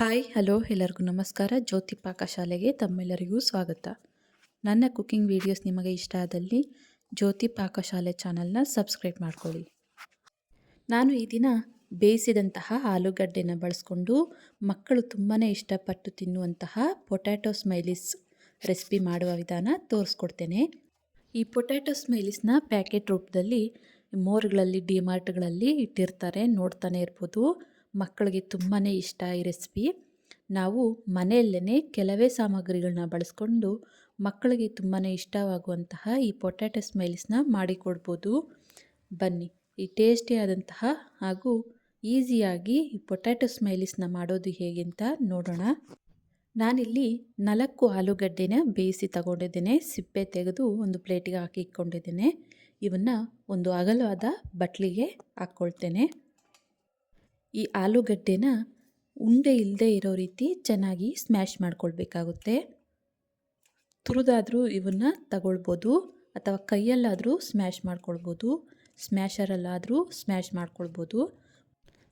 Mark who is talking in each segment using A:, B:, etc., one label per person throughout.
A: Hi, hello, ಎಲ್ಲರಿಗೂ ನಮಸ್ಕಾರ. ಜ್ಯೋತಿ ಪಾಕಶಾಲೆಗೆ ತಮ್ಮೆಲ್ಲರಿಗೂ ಸ್ವಾಗತ. ನನ್ನ ಕುಕ್ಕಿಂಗ್ ವೀಡಿಯೋಸ್ ನಿಮಗೆ ಇಷ್ಟ ಆದಲ್ಲಿ ಜ್ಯೋತಿ ಪಾಕಶಾಲೆ ಚಾನಲ್ನ ಸಬ್ಸ್ಕ್ರೈಬ್ ಮಾಡ್ಕೊಳ್ಳಿ. ನಾನು ಈ ದಿನ ಬೇಯಿಸಿದಂತಹ ಆಲೂಗಡ್ಡೆನ ಬಳಸ್ಕೊಂಡು ಮಕ್ಕಳು ತುಂಬಾ ಇಷ್ಟಪಟ್ಟು ತಿನ್ನುವಂತಹ ಪೊಟ್ಯಾಟೊ ಸ್ಮೈಲಿಸ್ ರೆಸಿಪಿ ಮಾಡುವ ವಿಧಾನ ತೋರಿಸ್ಕೊಡ್ತೇನೆ. ಈ ಪೊಟ್ಯಾಟೊ ಸ್ಮೈಲಿಸ್ನ ಪ್ಯಾಕೆಟ್ ರೂಪದಲ್ಲಿ ಮೋರ್ಗಳಲ್ಲಿ ಡಿಮಾರ್ಟ್ಗಳಲ್ಲಿ ಇಟ್ಟಿರ್ತಾರೆ, ನೋಡ್ತಾನೆ ಇರ್ಬೋದು. ಮಕ್ಕಳಿಗೆ ತುಂಬಾ ಇಷ್ಟ ಈ ರೆಸಿಪಿ. ನಾವು ಮನೆಯಲ್ಲೇ ಕೆಲವೇ ಸಾಮಗ್ರಿಗಳನ್ನ ಬಳಸ್ಕೊಂಡು ಮಕ್ಕಳಿಗೆ ತುಂಬಾ ಇಷ್ಟವಾಗುವಂತಹ ಈ ಪೊಟ್ಯಾಟೊ ಸ್ಮೈಲ್ಸ್ನ ಮಾಡಿಕೊಡ್ಬೋದು ಬನ್ನಿ, ಈ ಟೇಸ್ಟಿಯಾದಂತಹ ಹಾಗೂ ಈಸಿಯಾಗಿ ಈ ಪೊಟ್ಯಾಟೊ ಸ್ಮೈಲಿಸ್ನ ಮಾಡೋದು ಹೇಗೆ ಅಂತ ನೋಡೋಣ. ನಾನಿಲ್ಲಿ ನಾಲ್ಕು ಆಲೂಗಡ್ಡೆನ ಬೇಯಿಸಿ ತಗೊಂಡಿದ್ದೇನೆ. ಸಿಪ್ಪೆ ತೆಗೆದು ಒಂದು ಪ್ಲೇಟಿಗೆ ಹಾಕಿ ಇಟ್ಕೊಂಡಿದ್ದೇನೆ. ಇವನ್ನು ಒಂದು ಅಗಲವಾದ ಬಟ್ಲಿಗೆ ಹಾಕ್ಕೊಳ್ತೇನೆ ಈ ಆಲೂಗಡ್ಡೆನ ಉಂಡೆ ಇಲ್ಲದೆ ಇರೋ ರೀತಿ ಚೆನ್ನಾಗಿ ಸ್ಮ್ಯಾಶ್ ಮಾಡ್ಕೊಳ್ಬೇಕಾಗುತ್ತೆ. ತುರಿದಾದರೂ ಇವನ್ನ ತಗೊಳ್ಬೋದು ಅಥವಾ ಕೈಯಲ್ಲಾದರೂ ಸ್ಮ್ಯಾಶ್ ಮಾಡ್ಕೊಳ್ಬೋದು ಸ್ಮ್ಯಾಶರಲ್ಲಾದರೂ ಸ್ಮ್ಯಾಶ್ ಮಾಡ್ಕೊಳ್ಬೋದು.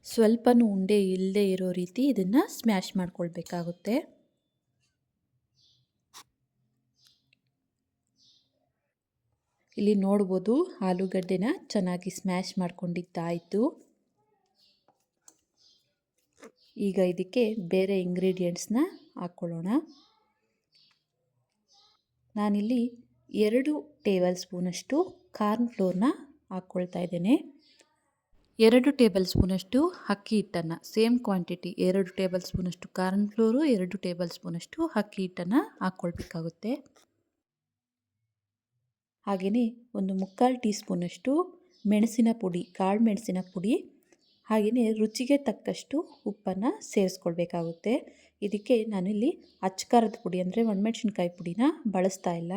A: ಸ್ವಲ್ಪನೂ ಉಂಡೆ ಇಲ್ಲದೆ ಇರೋ ರೀತಿ ಇದನ್ನು ಸ್ಮ್ಯಾಶ್ ಮಾಡ್ಕೊಳ್ಬೇಕಾಗುತ್ತೆ. ಇಲ್ಲಿ ನೋಡ್ಬೋದು ಆಲೂಗಡ್ಡೆನ ಚೆನ್ನಾಗಿ ಸ್ಮ್ಯಾಶ್ ಮಾಡ್ಕೊಂಡಿದ್ದಾಯಿತು. ಈಗ ಇದಕ್ಕೆ ಬೇರೆ ಇಂಗ್ರೀಡಿಯೆಂಟ್ಸ್ನ ಹಾಕ್ಕೊಳ್ಳೋಣ. ನಾನಿಲ್ಲಿ ಎರಡು ಟೇಬಲ್ ಸ್ಪೂನಷ್ಟು ಕಾರ್ನ್ ಫ್ಲೋರ್ನ ಹಾಕ್ಕೊಳ್ತಾ ಇದ್ದೇನೆ. ಎರಡು ಟೇಬಲ್ ಸ್ಪೂನಷ್ಟು ಅಕ್ಕಿ ಹಿಟ್ಟನ್ನು ಸೇಮ್ ಕ್ವಾಂಟಿಟಿ ಎರಡು ಟೇಬಲ್ ಸ್ಪೂನಷ್ಟು ಕಾರ್ನ್ ಫ್ಲೋರು ಎರಡು ಟೇಬಲ್ ಸ್ಪೂನಷ್ಟು ಅಕ್ಕಿ ಹಿಟ್ಟನ್ನು ಹಾಕ್ಕೊಳ್ಬೇಕಾಗುತ್ತೆ. ಹಾಗೆಯೇ ಒಂದು ಮುಕ್ಕಾಲು ಟೀ ಸ್ಪೂನಷ್ಟು ಮೆಣಸಿನ ಪುಡಿ, ಕಾಳು ಮೆಣಸಿನ ಪುಡಿ ಹಾಗೆಯೇ ರುಚಿಗೆ ತಕ್ಕಷ್ಟು ಉಪ್ಪನ್ನು ಸೇರಿಸ್ಕೊಳ್ಬೇಕಾಗುತ್ತೆ. ಇದಕ್ಕೆ ನಾನಿಲ್ಲಿ ಅಚ್ಕಾರದ ಪುಡಿ ಅಂದರೆ ಒಣಮೆಣ್ಸಿನ್ಕಾಯಿ ಪುಡಿನ ಬಳಸ್ತಾ ಇಲ್ಲ.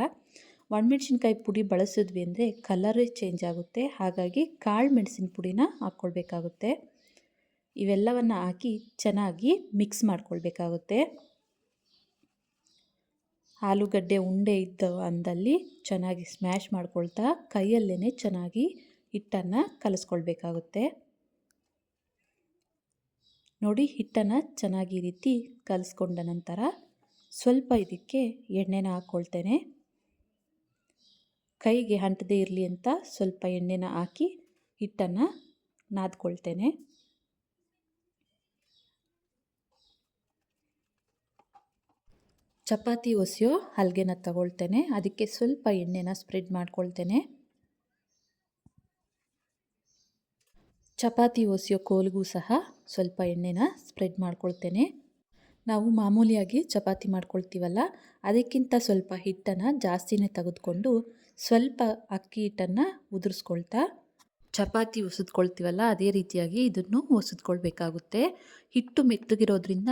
A: ಒಣಮೆಣ್ಸಿನ್ಕಾಯಿ ಪುಡಿ ಬಳಸಿದ್ವಿ ಅಂದರೆ ಕಲರೇ ಚೇಂಜ್ ಆಗುತ್ತೆ. ಹಾಗಾಗಿ ಕಾಳು ಮೆಣಸಿನ ಪುಡಿನ ಹಾಕ್ಕೊಳ್ಬೇಕಾಗುತ್ತೆ. ಇವೆಲ್ಲವನ್ನು ಹಾಕಿ ಚೆನ್ನಾಗಿ ಮಿಕ್ಸ್ ಮಾಡ್ಕೊಳ್ಬೇಕಾಗುತ್ತೆ. ಆಲೂಗಡ್ಡೆ ಉಂಡೆ ಇದ್ದ ಅಂದಲ್ಲಿ ಚೆನ್ನಾಗಿ ಸ್ಮ್ಯಾಶ್ ಮಾಡ್ಕೊಳ್ತಾ ಕೈಯಲ್ಲೇ ಚೆನ್ನಾಗಿ ಹಿಟ್ಟನ್ನು ಕಲಿಸ್ಕೊಳ್ಬೇಕಾಗುತ್ತೆ. ನೋಡಿ ಹಿಟ್ಟನ್ನು ಚೆನ್ನಾಗಿ ರೀತಿ ಕಲಿಸ್ಕೊಂಡ ನಂತರ ಸ್ವಲ್ಪ ಇದಕ್ಕೆ ಎಣ್ಣೆನ ಹಾಕ್ಕೊಳ್ತೇನೆ ಕೈಗೆ ಅಂಟದೇ ಇರಲಿ ಅಂತ ಸ್ವಲ್ಪ ಎಣ್ಣೆನ ಹಾಕಿ ಹಿಟ್ಟನ್ನು ನಾದ್ಕೊಳ್ತೇನೆ. ಚಪಾತಿ ಒಸೆಯೋ ಹಲ್ಗೆನ ತಗೊಳ್ತೇನೆ. ಅದಕ್ಕೆ ಸ್ವಲ್ಪ ಎಣ್ಣೆನ ಸ್ಪ್ರೆಡ್ ಮಾಡ್ಕೊಳ್ತೇನೆ. ಚಪಾತಿ, ಒಸೆಯೋ, ಕೋಲಿಗೂ ಸಹ ಸ್ವಲ್ಪ ಎಣ್ಣೆನ ಸ್ಪ್ರೆಡ್ ಮಾಡ್ಕೊಳ್ತೇನೆ. ನಾವು ಮಾಮೂಲಿಯಾಗಿ ಚಪಾತಿ ಮಾಡ್ಕೊಳ್ತೀವಲ್ಲ, ಅದಕ್ಕಿಂತ ಸ್ವಲ್ಪ ಹಿಟ್ಟನ್ನು ಜಾಸ್ತಿನೇ ತೆಗೆದುಕೊಂಡು ಸ್ವಲ್ಪ ಅಕ್ಕಿ ಹಿಟ್ಟನ್ನು ಉದುರಿಸ್ಕೊಳ್ತಾ ಚಪಾತಿ ಒಸಿದ್ಕೊಳ್ತೀವಲ್ಲ, ಅದೇ ರೀತಿಯಾಗಿ ಇದನ್ನು ಒಸಿದ್ಕೊಳ್ಬೇಕಾಗುತ್ತೆ. ಹಿಟ್ಟು ಮೆತ್ತಗಿರೋದ್ರಿಂದ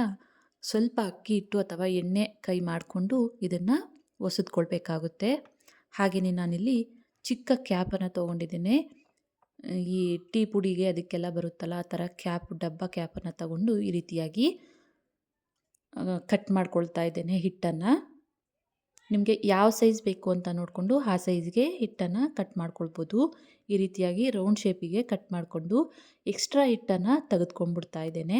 A: ಸ್ವಲ್ಪ ಅಕ್ಕಿ ಹಿಟ್ಟು ಅಥವಾ ಎಣ್ಣೆ ಕೈ ಮಾಡಿಕೊಂಡು ಇದನ್ನು ಒಸಿದ್ಕೊಳ್ಬೇಕಾಗುತ್ತೆ. ಹಾಗೆಯೇ ನಾನಿಲ್ಲಿ ಚಿಕ್ಕ ಕ್ಯಾಪನ್ನು ತೊಗೊಂಡಿದ್ದೇನೆ. ಈ ಟೀ ಪುಡಿಗೆ ಅದಕ್ಕೆಲ್ಲ ಬರುತ್ತಲ್ಲ, ಆ ಥರ ಕ್ಯಾಪ್, ಡಬ್ಬ ಕ್ಯಾಪನ್ನು ತಗೊಂಡು ಈ ರೀತಿಯಾಗಿ ಕಟ್ ಮಾಡ್ಕೊಳ್ತಾ ಇದ್ದೇನೆ ಹಿಟ್ಟನ್ನು. ನಿಮಗೆ ಯಾವ ಸೈಜ್ ಬೇಕು ಅಂತ ನೋಡಿಕೊಂಡು ಆ ಸೈಜ್ಗೆ ಹಿಟ್ಟನ್ನು ಕಟ್ ಮಾಡ್ಕೊಳ್ಬೋದು. ಈ ರೀತಿಯಾಗಿ ರೌಂಡ್ ಶೇಪಿಗೆ ಕಟ್ ಮಾಡಿಕೊಂಡು ಎಕ್ಸ್ಟ್ರಾ ಹಿಟ್ಟನ್ನು ತೆಗೆದುಕೊಂಡ್ಬಿಡ್ತಾ ಇದ್ದೇನೆ.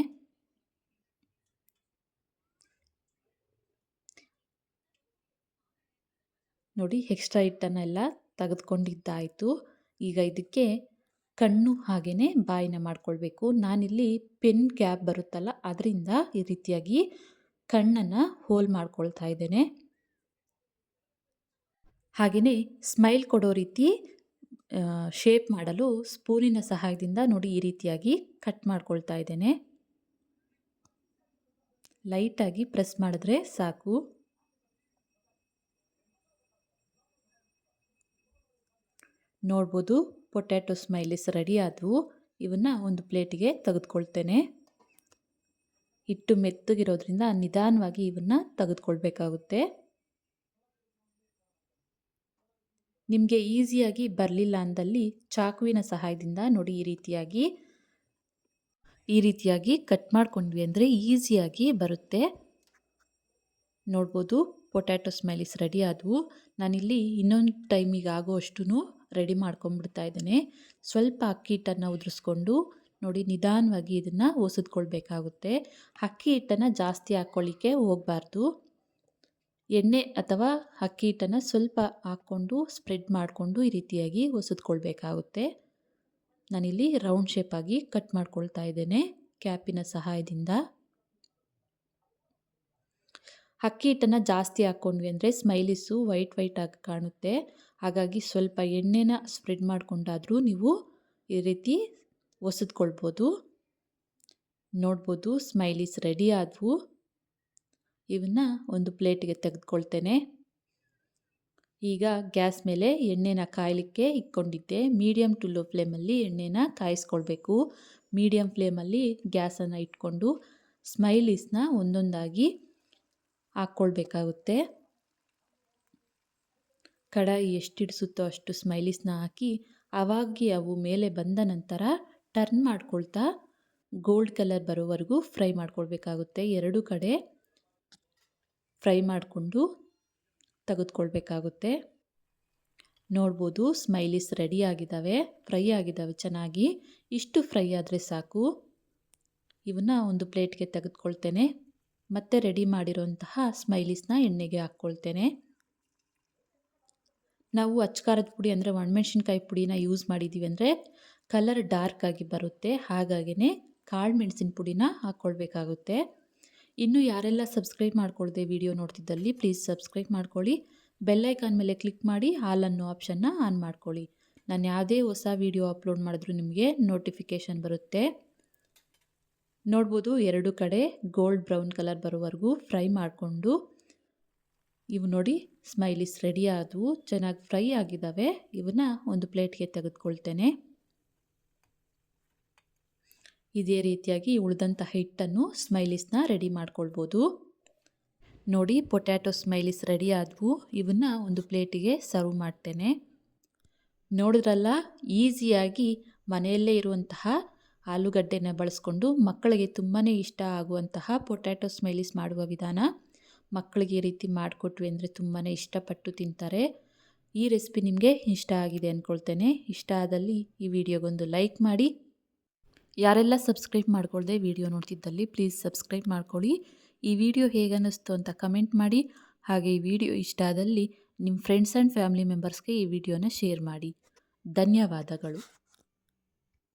A: ನೋಡಿ, ಎಕ್ಸ್ಟ್ರಾ ಹಿಟ್ಟನ್ನೆಲ್ಲ ತೆಗೆದುಕೊಂಡಿದ್ದಾಯಿತು. ಈಗ ಇದಕ್ಕೆ ಕಣ್ಣು ಹಾಗೇ ಬಾಯಿನ ಮಾಡ್ಕೊಳ್ಬೇಕು. ನಾನಿಲ್ಲಿ ಪೆನ್ ಕ್ಯಾಪ್ ಬರುತ್ತಲ್ಲ, ಅದರಿಂದ ಈ ರೀತಿಯಾಗಿ ಕಣ್ಣನ್ನು ಹೋಲ್ ಮಾಡ್ಕೊಳ್ತಾ ಇದ್ದೇನೆ. ಹಾಗೆಯೇ ಸ್ಮೈಲ್ ಕೊಡೋ ರೀತಿ ಶೇಪ್ ಮಾಡಲು ಸ್ಪೂನಿನ ಸಹಾಯದಿಂದ ನೋಡಿ ಈ ರೀತಿಯಾಗಿ ಕಟ್ ಮಾಡ್ಕೊಳ್ತಾ ಇದ್ದೇನೆ. ಲೈಟಾಗಿ ಪ್ರೆಸ್ ಮಾಡಿದ್ರೆ ಸಾಕು. ನೋಡ್ಬೋದು. ಪೊಟ್ಯಾಟೊ ಸ್ಮೈಲಿಸ್ ರೆಡಿ ಆದವು. ಇವನ್ನು ಒಂದು ಪ್ಲೇಟಿಗೆ ತೆಗೆದುಕೊಳ್ತೇನೆ. ಹಿಟ್ಟು ಮೆತ್ತಗಿರೋದ್ರಿಂದ ನಿಧಾನವಾಗಿ ಇವನ್ನು ತೆಗೆದುಕೊಳ್ಬೇಕಾಗುತ್ತೆ. ನಿಮಗೆ ಈಸಿಯಾಗಿ ಬರಲಿಲ್ಲ ಅಂದಲ್ಲಿ ಚಾಕುವಿನ ಸಹಾಯದಿಂದ ನೋಡಿ ಈ ರೀತಿಯಾಗಿ. ಈ ರೀತಿಯಾಗಿ ಕಟ್ ಮಾಡ್ಕೊಂಡ್ವಿ ಅಂದರೆ ಈಸಿಯಾಗಿ ಬರುತ್ತೆ. ನೋಡ್ಬೋದು. ಪೊಟ್ಯಾಟೊ ಸ್ಮೈಲಿಸ್ ರೆಡಿ ಆದವು. ನಾನಿಲ್ಲಿ ಇನ್ನೊಂದು ಟೈಮಿಗೆ ಆಗೋ ಅಷ್ಟು ರೆಡಿ ಮಾಡ್ಕೊಂಡ್ಬಿಡ್ತಾ ಇದ್ದೇನೆ. ಸ್ವಲ್ಪ ಅಕ್ಕಿ ಹಿಟ್ಟನ್ನು ಉದುರಿಸ್ಕೊಂಡು ನೋಡಿ ನಿಧಾನವಾಗಿ ಇದನ್ನು ಒಸದ್ಕೊಳ್ಬೇಕಾಗುತ್ತೆ. ಅಕ್ಕಿ ಹಿಟ್ಟನ್ನು ಜಾಸ್ತಿ ಹಾಕ್ಕೊಳ್ಳಿಕ್ಕೆ ಹೋಗಬಾರ್ದು. ಎಣ್ಣೆ ಅಥವಾ ಅಕ್ಕಿ ಹಿಟ್ಟನ್ನು ಸ್ವಲ್ಪ ಹಾಕ್ಕೊಂಡು ಸ್ಪ್ರೆಡ್ ಮಾಡಿಕೊಂಡು ಈ ರೀತಿಯಾಗಿ ಒಸದ್ಕೊಳ್ಬೇಕಾಗುತ್ತೆ. ನಾನಿಲ್ಲಿ ರೌಂಡ್ ಶೇಪಾಗಿ ಕಟ್ ಮಾಡ್ಕೊಳ್ತಾ ಇದ್ದೇನೆ ಕ್ಯಾಪಿನ ಸಹಾಯದಿಂದ. ಅಕ್ಕಿ ಹಿಟ್ಟನ್ನು ಜಾಸ್ತಿ ಹಾಕ್ಕೊಂಡ್ವಿ ಅಂದರೆ ಸ್ಮೈಲಿಸು ವೈಟ್ ವೈಟ್ ಆಗಿ ಕಾಣುತ್ತೆ. ಹಾಗಾಗಿ ಸ್ವಲ್ಪ ಎಣ್ಣೆನ ಸ್ಪ್ರೆಡ್ ಮಾಡಿಕೊಂಡಾದರೂ ನೀವು ಈ ರೀತಿ ಒಸದ್ಕೊಳ್ಬೋದು. ನೋಡ್ಬೋದು ಸ್ಮೈಲೀಸ್ ರೆಡಿ ಆದವು. ಇವನ್ನು ಒಂದು ಪ್ಲೇಟಿಗೆ ತೆಗೆದುಕೊಳ್ತೇನೆ. ಈಗ ಗ್ಯಾಸ್ ಮೇಲೆ ಎಣ್ಣೆನ ಕಾಯಲಿಕ್ಕೆ ಇಟ್ಕೊಂಡಿದ್ದೆ. ಮೀಡಿಯಮ್ ಟು ಲೋ ಫ್ಲೇಮಲ್ಲಿ ಎಣ್ಣೆನ ಕಾಯಿಸ್ಕೊಳ್ಬೇಕು. ಮೀಡಿಯಮ್ ಫ್ಲೇಮಲ್ಲಿ ಗ್ಯಾಸನ್ನು ಇಟ್ಕೊಂಡು ಸ್ಮೈಲೀಸ್ನ ಒಂದೊಂದಾಗಿ ಹಾಕ್ಕೊಳ್ಬೇಕಾಗುತ್ತೆ. ಕಡಾಯಿ ಎಷ್ಟಿಡಿಸುತ್ತೋ ಅಷ್ಟು ಸ್ಮೈಲೀಸ್ನ ಹಾಕಿ ಅವಾಗಿ ಅವು ಮೇಲೆ ಬಂದ ನಂತರ ಟರ್ನ್ ಮಾಡ್ಕೊಳ್ತಾ ಗೋಲ್ಡ್ ಕಲರ್ ಬರೋವರೆಗೂ ಫ್ರೈ ಮಾಡ್ಕೊಳ್ಬೇಕಾಗುತ್ತೆ. ಎರಡು ಕಡೆ ಫ್ರೈ ಮಾಡಿಕೊಂಡು ತೆಗೆದುಕೊಳ್ಬೇಕಾಗುತ್ತೆ. ನೋಡ್ಬೋದು ಸ್ಮೈಲೀಸ್ ರೆಡಿ ಆಗಿದ್ದಾವೆ, ಫ್ರೈ ಆಗಿದ್ದಾವೆ, ಚೆನ್ನಾಗಿ. ಇಷ್ಟು ಫ್ರೈ ಆದರೆ ಸಾಕು. ಇವನ್ನ ಒಂದು ಪ್ಲೇಟ್ಗೆ ತೆಗೆದುಕೊಳ್ತೇನೆ. ಮತ್ತೆ ರೆಡಿ ಮಾಡಿರೋಂತಹ ಸ್ಮೈಲೀಸ್ನ ಎಣ್ಣೆಗೆ ಹಾಕ್ಕೊಳ್ತೇನೆ. ನಾವು ಅಚ್ಕಾರದ ಪುಡಿ ಅಂದರೆ ಒಣಮೆಣ್ಸಿನ್ಕಾಯಿ ಪುಡಿನ ಯೂಸ್ ಮಾಡಿದ್ದೀವಿ ಅಂದರೆ ಕಲರ್ ಡಾರ್ಕ್ ಆಗಿ ಬರುತ್ತೆ. ಹಾಗಾಗಿನೇ ಕಾಳು ಮೆಣಸಿನ ಪುಡಿನ ಹಾಕ್ಕೊಳ್ಬೇಕಾಗುತ್ತೆ ಇನ್ನು ಯಾರೆಲ್ಲ ಸಬ್ಸ್ಕ್ರೈಬ್ ಮಾಡ್ಕೊಳ್ದೆ ವಿಡಿಯೋ ನೋಡ್ತಿದ್ದಲ್ಲಿ ಪ್ಲೀಸ್ ಸಬ್ಸ್ಕ್ರೈಬ್ ಮಾಡ್ಕೊಳ್ಳಿ. ಬೆಲ್ಲೈಕಾನ್ ಮೇಲೆ ಕ್ಲಿಕ್ ಮಾಡಿ ಹಾಲ್ ಅನ್ನೋ ಆಪ್ಷನ್ನ ಆನ್ ಮಾಡ್ಕೊಳ್ಳಿ. ನಾನು ಯಾವುದೇ ಹೊಸ ವಿಡಿಯೋ ಅಪ್ಲೋಡ್ ಮಾಡಿದ್ರೂ ನಿಮಗೆ ನೋಟಿಫಿಕೇಷನ್ ಬರುತ್ತೆ. ನೋಡ್ಬೋದು ಎರಡು ಕಡೆ ಗೋಲ್ಡ್ ಬ್ರೌನ್ ಕಲರ್ ಬರೋವರೆಗೂ ಫ್ರೈ ಮಾಡಿಕೊಂಡು. ಇವು ನೋಡಿ ಸ್ಮೈಲಿಸ್ ರೆಡಿ ಆದವು, ಚೆನ್ನಾಗಿ ಫ್ರೈ ಆಗಿದ್ದಾವೆ ಇವನ್ನ ಒಂದು ಪ್ಲೇಟ್ಗೆ ತೆಗೆದುಕೊಳ್ತೇನೆ. ಇದೇ ರೀತಿಯಾಗಿ ಉಳಿದಂಥ ಹಿಟ್ಟನ್ನು ಸ್ಮೈಲಿಸ್ನ ರೆಡಿ ಮಾಡ್ಕೊಳ್ಬೋದು. ನೋಡಿ, ಪೊಟ್ಯಾಟೊ ಸ್ಮೈಲಿಸ್ ರೆಡಿ ಆದವು. ಇವನ್ನ ಒಂದು ಪ್ಲೇಟಿಗೆ ಸರ್ವ್ ಮಾಡ್ತೇನೆ. ನೋಡಿದ್ರಲ್ಲ, ಈಸಿಯಾಗಿ ಮನೆಯಲ್ಲೇ ಇರುವಂತಹ ಆಲೂಗಡ್ಡೆನ ಬಳಸ್ಕೊಂಡು ಮಕ್ಕಳಿಗೆ ತುಂಬಾ ಇಷ್ಟ ಆಗುವಂತಹ ಪೊಟ್ಯಾಟೊ ಸ್ಮೈಲಿಸ್ ಮಾಡುವ ವಿಧಾನ. ಮಕ್ಕಳಿಗೆ ಈ ರೀತಿ ಮಾಡಿಕೊಟ್ವಿ ಅಂದರೆ ತುಂಬಾ ಇಷ್ಟಪಟ್ಟು ತಿಂತಾರೆ. ಈ ರೆಸಿಪಿ ನಿಮಗೆ ಇಷ್ಟ ಆಗಿದೆ ಅಂದ್ಕೊಳ್ತೇನೆ ಇಷ್ಟ ಆದಲ್ಲಿ ಈ ವಿಡಿಯೋಗೊಂದು ಲೈಕ್ ಮಾಡಿ. ಯಾರೆಲ್ಲ ಸಬ್ಸ್ಕ್ರೈಬ್ ಮಾಡ್ಕೊಳ್ಳ್ದೆ ವಿಡಿಯೋ ನೋಡ್ತಿದ್ದಲ್ಲಿ ಪ್ಲೀಸ್ ಸಬ್ಸ್ಕ್ರೈಬ್ ಮಾಡ್ಕೊಳ್ಳಿ. ಈ ವಿಡಿಯೋ ಹೇಗೆ ಅನ್ನಿಸ್ತು ಅಂತ ಕಮೆಂಟ್ ಮಾಡಿ. ಹಾಗೆ ಈ ವಿಡಿಯೋ ಇಷ್ಟ ಆದಲ್ಲಿ ನಿಮ್ಮ ಫ್ರೆಂಡ್ಸ್ ಆ್ಯಂಡ್ ಫ್ಯಾಮಿಲಿ ಮೆಂಬರ್ಸ್ಗೆ ಈ ವಿಡಿಯೋನ ಶೇರ್ ಮಾಡಿ. ಧನ್ಯವಾದಗಳು.